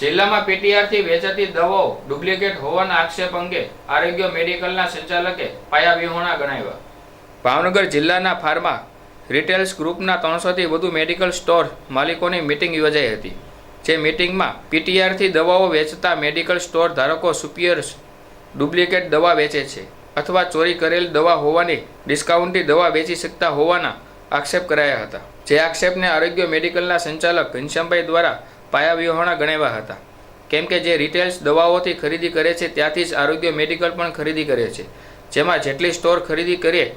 જિલ્લામાં પીટીઆરથી વેચાતી દવાઓ ડુપ્લિકેટ હોવાના આક્ષેપ અંગે આરોગ્ય મેડિકલના સંચાલકે પાયાવિહોણા ગણાવ્યા. ભાવનગર જિલ્લાના ફાર્મા રિટેલ્સ ગ્રુપના ત્રણસોથી વધુ મેડિકલ સ્ટોર માલિકોની મિટિંગ યોજાઈ હતી, જે મિટિંગમાં પીટીઆરથી દવાઓ વેચતા મેડિકલ સ્ટોર ધારકો સુપિયર્સ ડુપ્લિકેટ દવા વેચે છે અથવા ચોરી કરેલ દવા હોવાની ડિસ્કાઉન્ટથી દવા વેચી શકતા હોવાના આક્ષેપ કરાયા હતા. જે આક્ષેપને આરોગ્ય મેડિકલના સંચાલક ઘનશ્યામભાઈ દ્વારા પાયા વિહોણા ગણાવ્યા હતા. કેમ કે જે રિટેલ્સ દવાઓથી ખરીદી કરે છે, ત્યાંથી જ આરોગ્ય મેડિકલ પણ ખરીદી કરે છે. જેમાં જેટલી સ્ટોર ખરીદી કરીએ,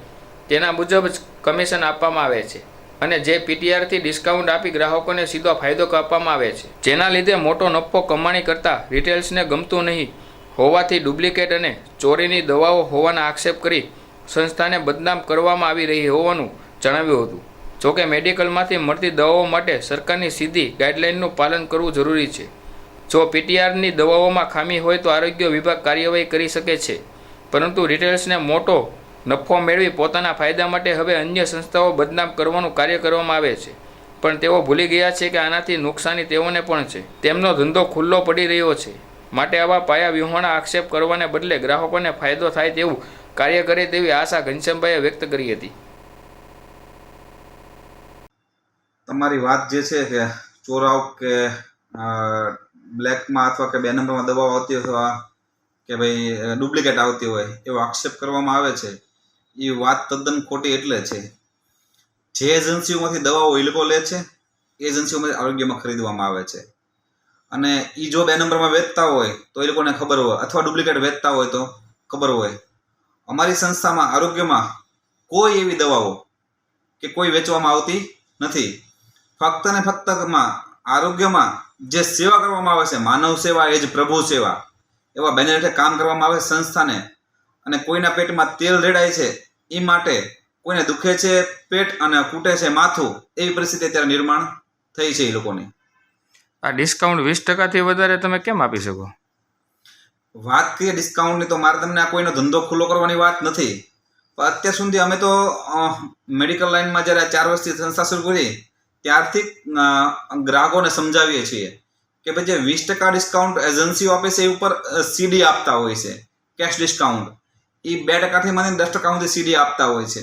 તેના મુજબ જ કમિશન આપવામાં આવે છે. અને જે પીટીઆરથી ડિસ્કાઉન્ટ આપી ગ્રાહકોને સીધો ફાયદો કાપવામાં આવે છે. જેના લીધે મોટો નફો કમાણી કરતા રિટેલ્સને ગમતું નહીં. હોવાથી ડુપ્લિકેટ અને ચોરીની દવાઓ હોવાના આક્ષેપ કરી સંસ્થાને બદનામ કરવામાં આવી રહી હોવાનું જણાવ્યું હતું. જોકે મેડિકલમાંથી મળતી દવાઓ માટે સરકારની સીધી ગાઈડલાઇનનું પાલન કરવું જરૂરી છે. જો પીટીઆરની દવાઓમાં ખામી હોય તો આરોગ્ય વિભાગ કાર્યવાહી કરી શકે છે. પરંતુ રિટેલર્સને મોટો નફો મેળવી પોતાના ફાયદા માટે હવે અન્ય સંસ્થાઓ બદનામ કરવાનું કાર્ય કરવામાં આવે છે. પણ તેઓ ભૂલી ગયા છે કે આનાથી નુકસાની તેઓને પણ છે. તેમનો ધંધો ખુલ્લો પડી રહ્યો છે. માટે આવા પાયા વિહોણા આક્ષેપ કરવાને બદલે ગ્રાહકોને ફાયદો થાય તેવું કાર્ય કરે તેવી આશા ઘનશ્યામભાઈએ વ્યક્ત કરી હતી. તમારી વાત જે છે કે ચોરાવ કે બ્લેકમાં અથવા કે બે નંબરમાં દવાઓ આવતી અથવા કે ભાઈ ડુપ્લિકેટ આવતી હોય એવો આક્ષેપ કરવામાં આવે છે. એ વાત તદ્દન ખોટી એટલે છે. જે એજન્સીઓમાંથી દવાઓ એ લોકો લે છે એજન્સીઓમાંથી આરોગ્યમાં ખરીદવામાં આવે છે. અને એ જો બે નંબરમાં વેચતા હોય, તો એ લોકોને ખબર હોય. અથવા ડુપ્લિકેટ વેચતા હોય, તો ખબર હોય. અમારી સંસ્થામાં આરોગ્યમાં કોઈ એવી દવાઓ કે કોઈ વેચવામાં આવતી નથી. ફક્ત ને ફક્તમાં આરોગ્યમાં જે સેવા કરવામાં આવે છે માનવ સેવા એ જ પ્રભુ સેવા. એવા બેનર હેઠળ કામ કરવામાં આવે સંસ્થાને. અને કોઈના પેટમાં તેલ રેડાય છે એ માટે કોઈને દુખે છે પેટ અને કૂટે છે માથું એવી પરિસ્થિતિ અત્યારે નિર્માણ થઈ છે એ લોકોની. આ ડિસ્કાઉન્ટ વીસ ટકાથી વધારે તમે કેમ આપી શકો? વાત કરીએ ડિસ્કાઉન્ટની તો મારે તમને આ કોઈનો ધંધો ખુલ્લો કરવાની વાત નથી. પણ અત્યાર સુધી અમે તો મેડિકલ લાઇનમાં જ્યારે ચાર વર્ષથી સંસ્થા શરૂ કરી ત્યારથી ગ્રાહકોને સમજાવીએ છીએ કે ભાઈ જે વીસ ટકા ડિસ્કાઉન્ટ એજન્સીઓ આપે છે એ ઉપર સીડી આપતા હોય છે કેશ ડિસ્કાઉન્ટ એ બે ટકાથી માંડીને દસ ટકા સુધી સીડી આપતા હોય છે.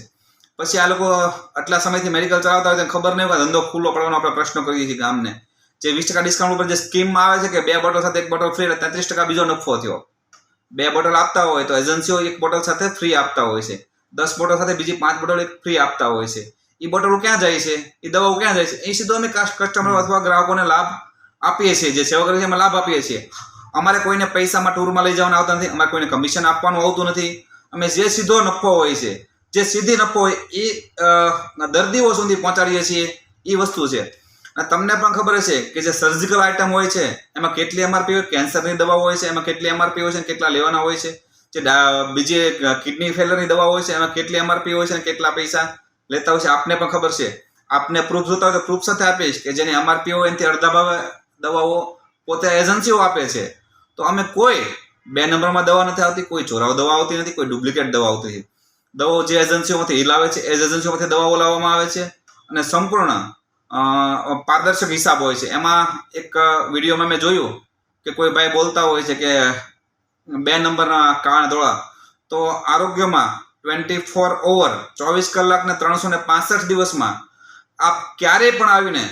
પછી આ લોકો આટલા સમયથી મેડિકલ ચલાવતા હોય ખબર નહીં હોય, ધંધો ખુલ્લો પડવાનો આપણે પ્રશ્ન કરીએ છીએ ગામને. જે વીસ ટકા ડિસ્કાઉન્ટ ઉપર જે સ્કીમ આવે છે કે બે બોટલ સાથે એક બોટલ ફ્રી તેત્રીસ ટકા બીજો નફો થયો. બે બોટલ આપતા હોય તો એજન્સીઓ એક બોટલ સાથે ફ્રી આપતા હોય છે. દસ બોટલ સાથે બીજી પાંચ બોટલ એક ફ્રી આપતા હોય છે. એ બોટલો ક્યાં જાય છે? એ દવાઓ ક્યાં જાય છે? એ સીધો અમે કસ્ટમર અથવા ગ્રાહકોને લાભ આપીએ છીએ જે સેવા કરીએ છીએ અમે લાભ આપીએ છીએ. અમારે કોઈને પૈસામાં ટૂરમાં લઈ જવાના આવતા નથી અમારે કોઈને કમિશન આપવાનું આવતું નથી. અમે જે સીધો નફો હોય છે જે સીધી નફો હોય એ દર્દીઓ સુધી પહોંચાડીએ છીએ એ વસ્તુ છે. અને તમને પણ ખબર હશે કે જે સર્જિકલ આઇટમ હોય છે એમાં કેટલી એમઆરપી હોય કેન્સરની દવા હોય છે એમાં કેટલી એમઆરપી હોય છે અને કેટલા લેવાના હોય છે. જે બીજી કિડની ફેલરની દવા હોય છે એમાં કેટલી એમઆરપી હોય છે અને કેટલા પૈસા લેતા હોય છે. આપને પણ ખબર છે. આપને પ્રૂફ જોતા હોય તો પ્રૂફ સાથે આપીશ કે જેની એમઆરપી હોય એનાથી અડધા ભાવે દવાઓ પોતે એજન્સીઓ આપે છે. તો અમે કોઈ બે નંબરમાં દવા નથી આવતી, કોઈ ચોરાવ દવા આવતી નથી, કોઈ ડુપ્લિકેટ દવા આવતી નથી. દવાઓ જે એજન્સીઓમાંથી લાવે છે, એ એજન્સીઓમાંથી દવાઓ લાવવામાં આવે છે અને સંપૂર્ણ પારદર્શક હિસાબ હોય છે. એમાં એક વિડીયોમાં મેં જોયું કે કોઈ ભાઈ બોલતા હોય છે કે બે નંબરના કાળા ધોળા. તો આરોગ્યમાં ટ્વેન્ટી ફોર ઓવર ચોવીસ કલાક ને ત્રણસો ને પાસઠ દિવસમાં આપ ક્યારેય પણ આવીને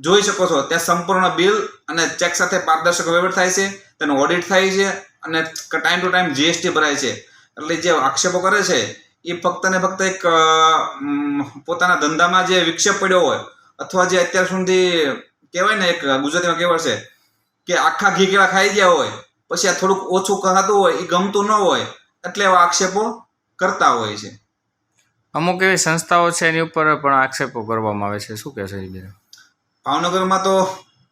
જોઈ શકો છો. ત્યાં સંપૂર્ણ બિલ અને ચેક સાથે પારદર્શક વહીવટ થાય છે, તેનું ઓડિટ થાય છે અને ટાઈમ ટુ ટાઈમ જીએસટી ભરાય છે. એટલે જે આક્ષેપો કરે છે, એ ફક્ત ને ફક્ત એક પોતાના ધંધામાં જે વિક્ષેપ પડ્યો હોય અથવા જે અત્યાર સુધી કહેવાય ને એક ગુજરાતીમાં કહેવાય છે કે આખા ઘી કેળા ખાઈ ગયા હોય, પછી આ થોડુંક ઓછું કહાતું હોય, એ ગમતું ન હોય, એટલે એવા આક્ષેપો કરતા હોય છે. અમુક એવી સંસ્થાઓ છે એની ઉપર પણ આક્ષેપો કરવામાં આવે છે. શું કહેશો એ ભાવનગરમાં તો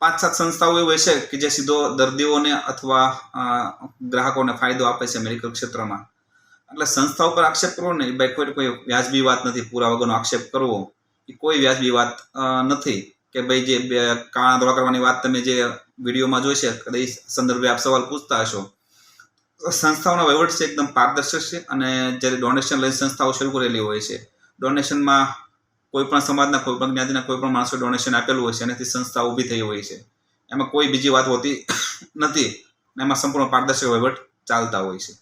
પાંચ સાત સંસ્થાઓ એવી છે કે જે સીધો દર્દીઓને અથવા ગ્રાહકોને ફાયદો આપે છે મેડિકલ ક્ષેત્રમાં. એટલે સંસ્થા ઉપર આક્ષેપ કરવો ને એ ભાઈ કોઈ કોઈ વ્યાજબી વાત નથી પૂરા વગરનો આક્ષેપ કરવો એ કોઈ વ્યાજબી વાત નથી કે ભાઈ જે કાણા ધોળા કરવાની વાત તમે જે વિડીયોમાં જોઈ છે કદાચ સંદર્ભે આપ સવાલ પૂછતા હશો. સંસ્થાઓનો વહીવટ છે એકદમ પારદર્શક છે અને જ્યારે ડોનેશન લઈને સંસ્થાઓ શરૂ કરેલી હોય છે ડોનેશનમાં કોઈપણ સમાજના કોઈપણ જ્ઞાતિના કોઈપણ માણસો ડોનેશન આપેલું હોય છે, એનાથી સંસ્થા ઊભી થઈ હોય છે. એમાં કોઈ બીજી વાત હોતી નથી એમાં સંપૂર્ણ પારદર્શક વહીવટ ચાલતા હોય છે.